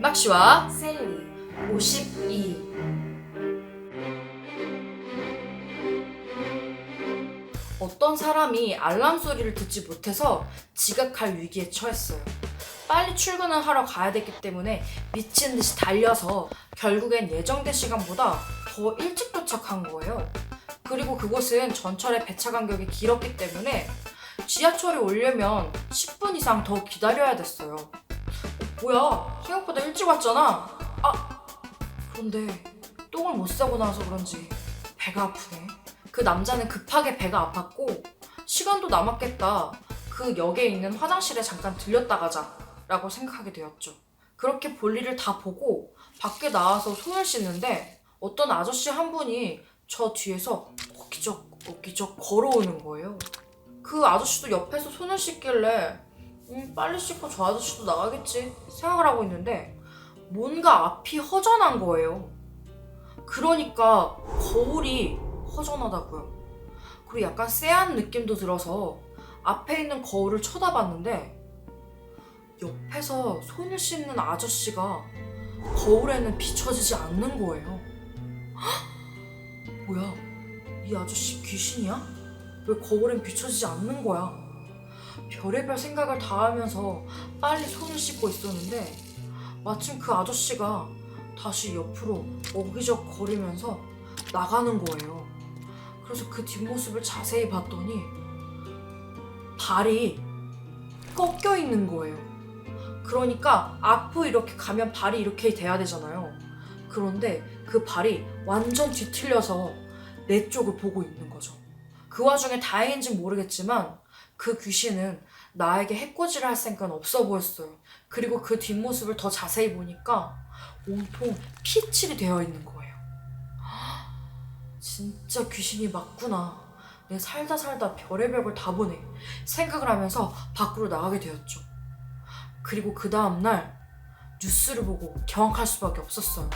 막시와 셀리 52 어떤 사람이 알람 소리를 듣지 못해서 지각할 위기에 처했어요. 빨리 출근을 하러 가야 되기 때문에 미친 듯이 달려서 결국엔 예정된 시간보다 더 일찍 도착한 거예요. 그리고 그곳은 전철의 배차 간격이 길었기 때문에 지하철에 오려면 10분 이상 더 기다려야 됐어요. 어, 뭐야, 생각보다 일찍 왔잖아. 아, 그런데 똥을 못 싸고 나서 그런지 배가 아프네. 그 남자는 급하게 배가 아팠고 시간도 남았겠다. 그 역에 있는 화장실에 잠깐 들렸다 가자 라고 생각하게 되었죠. 그렇게 볼일을 다 보고 밖에 나와서 손을 씻는데 어떤 아저씨 한 분이 저 뒤에서 어기적 어기적 걸어오는 거예요. 그 아저씨도 옆에서 손을 씻길래 음, 빨리 씻고 저 아저씨도 나가겠지 생각을 하고 있는데 뭔가 앞이 허전한 거예요. 그러니까 거울이 허전하다고요. 그리고 약간 쎄한 느낌도 들어서 앞에 있는 거울을 쳐다봤는데 옆에서 손을 씻는 아저씨가 거울에는 비춰지지 않는 거예요. 헉! 뭐야? 이 아저씨 귀신이야? 왜 거울엔 비춰지지 않는 거야? 별의별 생각을 다 하면서 빨리 손을 씻고 있었는데 마침 그 아저씨가 다시 옆으로 어기적 거리면서 나가는 거예요. 그래서 그 뒷모습을 자세히 봤더니 발이 꺾여 있는 거예요. 그러니까 앞으로 이렇게 가면 발이 이렇게 돼야 되잖아요. 그런데 그 발이 완전 뒤틀려서 내 쪽을 보고 있는 거죠. 그 와중에 다행인지 모르겠지만 그 귀신은 나에게 해코지를 할 생각은 없어 보였어요. 그리고 그 뒷모습을 더 자세히 보니까 온통 피칠이 되어 있는 거예요. 진짜 귀신이 맞구나. 내 살다 살다 별의별 걸 다 보네. 생각을 하면서 밖으로 나가게 되었죠. 그리고 그 다음날 뉴스를 보고 경악할 수밖에 없었어요.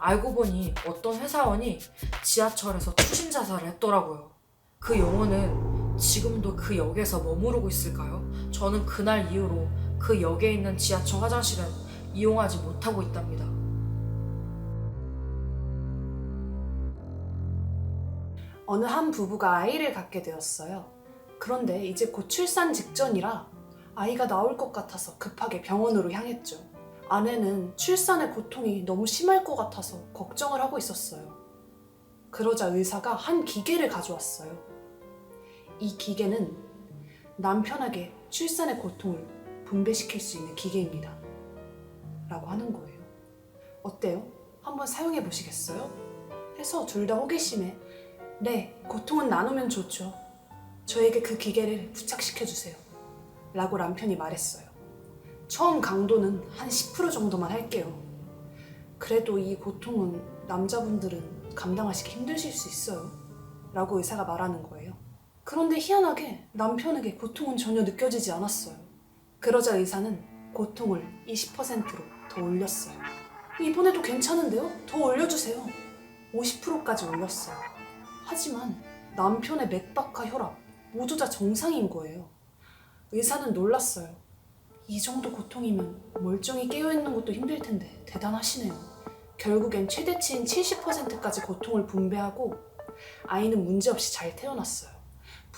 알고 보니 어떤 회사원이 지하철에서 추신 자살을 했더라고요. 그 영혼은 지금도 그 역에서 머무르고 있을까요? 저는 그날 이후로 그 역에 있는 지하철 화장실은 이용하지 못하고 있답니다. 어느 한 부부가 아이를 갖게 되었어요. 그런데 이제 곧 출산 직전이라 아이가 나올 것 같아서 급하게 병원으로 향했죠. 아내는 출산의 고통이 너무 심할 것 같아서 걱정을 하고 있었어요. 그러자 의사가 한 기계를 가져왔어요. 이 기계는 남편에게 출산의 고통을 분배시킬 수 있는 기계입니다. 라고 하는 거예요. 어때요? 한번 사용해 보시겠어요? 해서 둘 다 호기심에 네, 고통은 나누면 좋죠. 저에게 그 기계를 부착시켜 주세요. 라고 남편이 말했어요. 처음 강도는 한 10% 정도만 할게요. 그래도 이 고통은 남자분들은 감당하시기 힘드실 수 있어요. 라고 의사가 말하는 거예요. 그런데 희한하게 남편에게 고통은 전혀 느껴지지 않았어요. 그러자 의사는 고통을 20%로 더 올렸어요. 이번에도 괜찮은데요? 더 올려주세요. 50%까지 올렸어요. 하지만 남편의 맥박과 혈압 모두 다 정상인 거예요. 의사는 놀랐어요. 이 정도 고통이면 멀쩡히 깨어있는 것도 힘들 텐데 대단하시네요. 결국엔 최대치인 70%까지 고통을 분배하고 아이는 문제없이 잘 태어났어요.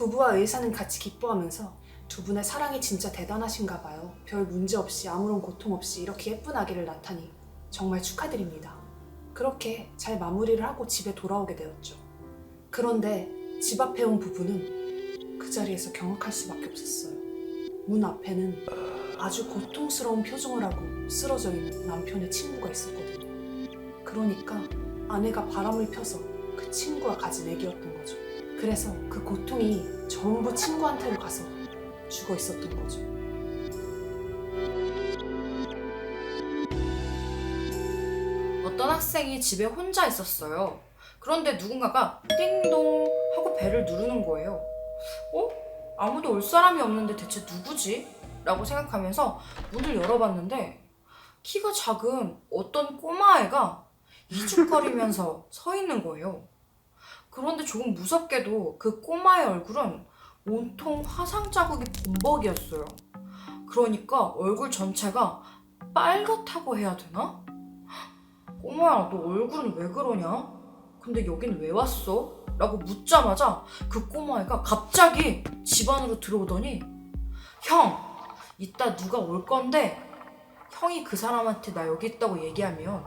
부부와 의사는 같이 기뻐하면서 두 분의 사랑이 진짜 대단하신가 봐요. 별 문제 없이 아무런 고통 없이 이렇게 예쁜 아기를 낳다니 정말 축하드립니다. 그렇게 잘 마무리를 하고 집에 돌아오게 되었죠. 그런데 집 앞에 온 부부는 그 자리에서 경악할 수밖에 없었어요. 문 앞에는 아주 고통스러운 표정을 하고 쓰러져 있는 남편의 친구가 있었거든요. 그러니까 아내가 바람을 펴서 그 친구가 가진 애기였던 거죠. 그래서 그 고통이 전부 친구한테로 가서 죽어 있었던 거죠. 어떤 학생이 집에 혼자 있었어요. 그런데 누군가가 띵동 하고 배를 누르는 거예요. 어? 아무도 올 사람이 없는데 대체 누구지? 라고 생각하면서 문을 열어봤는데 키가 작은 어떤 꼬마애가 이죽거리면서 서 있는 거예요. 그런데 조금 무섭게도 그 꼬마의 얼굴은 온통 화상 자국이 범벅이었어요. 그러니까 얼굴 전체가 빨갛다고 해야 되나? 꼬마야, 너 얼굴은 왜 그러냐? 근데 여긴 왜 왔어? 라고 묻자마자 그 꼬마애가 갑자기 집 안으로 들어오더니 형, 이따 누가 올 건데 형이 그 사람한테 나 여기 있다고 얘기하면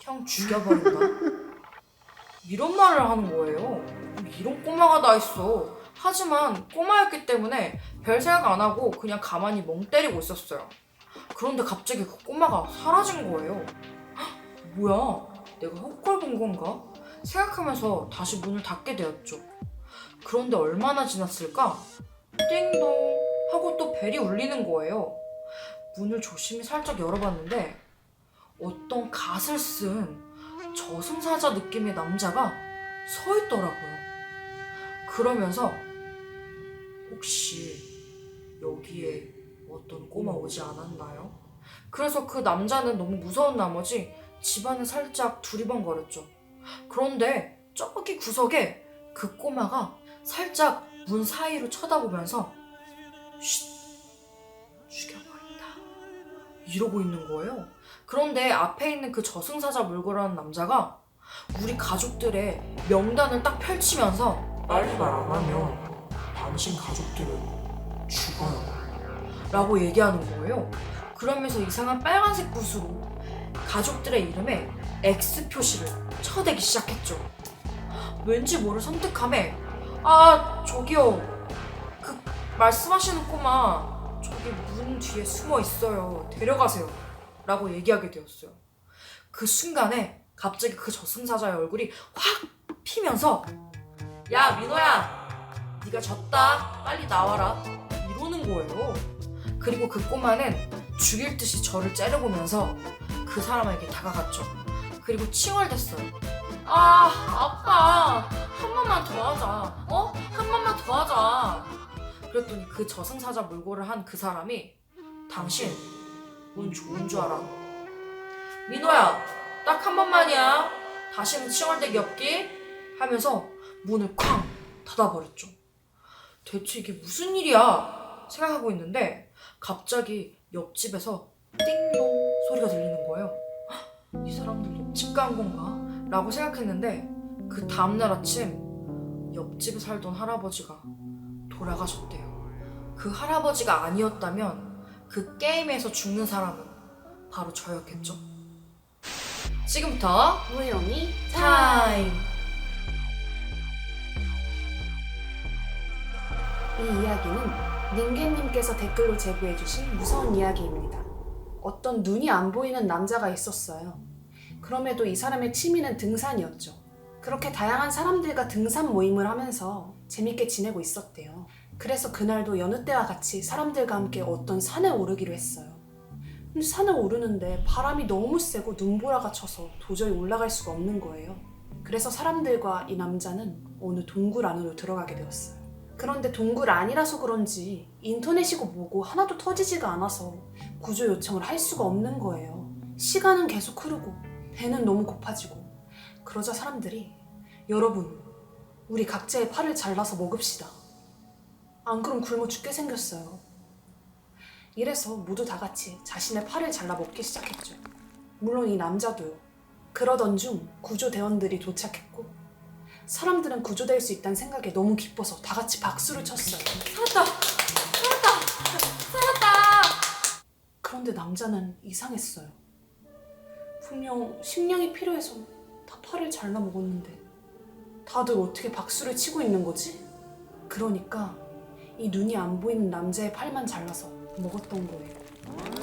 형 죽여버린다. 이런 말을 하는 거예요. 이런 꼬마가 다 있어. 하지만 꼬마였기 때문에 별 생각 안 하고 그냥 가만히 멍 때리고 있었어요. 그런데 갑자기 그 꼬마가 사라진 거예요. 헉, 뭐야? 내가 헛걸 본 건가? 생각하면서 다시 문을 닫게 되었죠. 그런데 얼마나 지났을까? 띵동 하고 또 벨이 울리는 거예요. 문을 조심히 살짝 열어봤는데 어떤 갓을 쓴 저승사자 느낌의 남자가 서 있더라고요. 그러면서 혹시 여기에 어떤 꼬마 오지 않았나요? 그래서 그 남자는 너무 무서운 나머지 집안을 살짝 두리번거렸죠. 그런데 저기 구석에 그 꼬마가 살짝 문 사이로 쳐다보면서 쉿 죽여버린다 이러고 있는 거예요. 그런데 앞에 있는 그 저승사자 물고라는 남자가 우리 가족들의 명단을 딱 펼치면서 빨리 말 안 하면 당신 가족들은 죽어요. 라고 얘기하는 거예요. 그러면서 이상한 빨간색 붓으로 가족들의 이름에 X 표시를 쳐대기 시작했죠. 왠지 모를 선택함에 아 저기요 그 말씀하시는 꼬마 저기 문 뒤에 숨어 있어요 데려가세요 라고 얘기하게 되었어요. 그 순간에 갑자기 그 저승사자의 얼굴이 확 피면서 야 민호야 네가 졌다 빨리 나와라 이러는 거예요. 그리고 그 꼬마는 죽일 듯이 저를 째려보면서 그 사람에게 다가갔죠. 그리고 칭얼댔어요. 아 아빠 한 번만 더 하자. 어? 한 번만 더 하자. 그랬더니 그 저승사자 물고를 한그 사람이 당신 운 좋은 줄 알아. 민호야 딱 한 번만이야. 다시는 칭얼대기 없기 하면서 문을 쾅 닫아버렸죠. 대체 이게 무슨 일이야 생각하고 있는데 갑자기 옆집에서 띵용 소리가 들리는 거예요. 헉, 이 사람들 옆집 간 건가? 라고 생각했는데 그 다음날 아침 옆집에 살던 할아버지가 돌아가셨대요. 그 할아버지가 아니었다면 그 게임에서 죽는 사람은 바로 저였겠죠. 지금부터 우연히 타임! 이 이야기는 닝게님께서 댓글로 제보해주신 무서운 이야기입니다. 어떤 눈이 안 보이는 남자가 있었어요. 그럼에도 이 사람의 취미는 등산이었죠. 그렇게 다양한 사람들과 등산 모임을 하면서 재밌게 지내고 있었대요. 그래서 그날도 여느 때와 같이 사람들과 함께 어떤 산에 오르기로 했어요. 근데 산을 오르는데 바람이 너무 세고 눈보라가 쳐서 도저히 올라갈 수가 없는 거예요. 그래서 사람들과 이 남자는 어느 동굴 안으로 들어가게 되었어요. 그런데 동굴 아니라서 그런지 인터넷이고 뭐고 하나도 터지지가 않아서 구조 요청을 할 수가 없는 거예요. 시간은 계속 흐르고 배는 너무 고파지고 그러자 사람들이 여러분 우리 각자의 팔을 잘라서 먹읍시다. 안 그럼 굶어 죽게 생겼어요. 이래서 모두 다 같이 자신의 팔을 잘라 먹기 시작했죠. 물론 이 남자도요. 그러던 중 구조대원들이 도착했고 사람들은 구조될 수 있다는 생각에 너무 기뻐서 다 같이 박수를 쳤어요. 살았다! 살았다! 살았다! 그런데 남자는 이상했어요. 분명 식량이 필요해서 다 팔을 잘라 먹었는데 다들 어떻게 박수를 치고 있는 거지? 그러니까 이 눈이 안 보이는 남자의 팔만 잘라서 먹었던 거예요.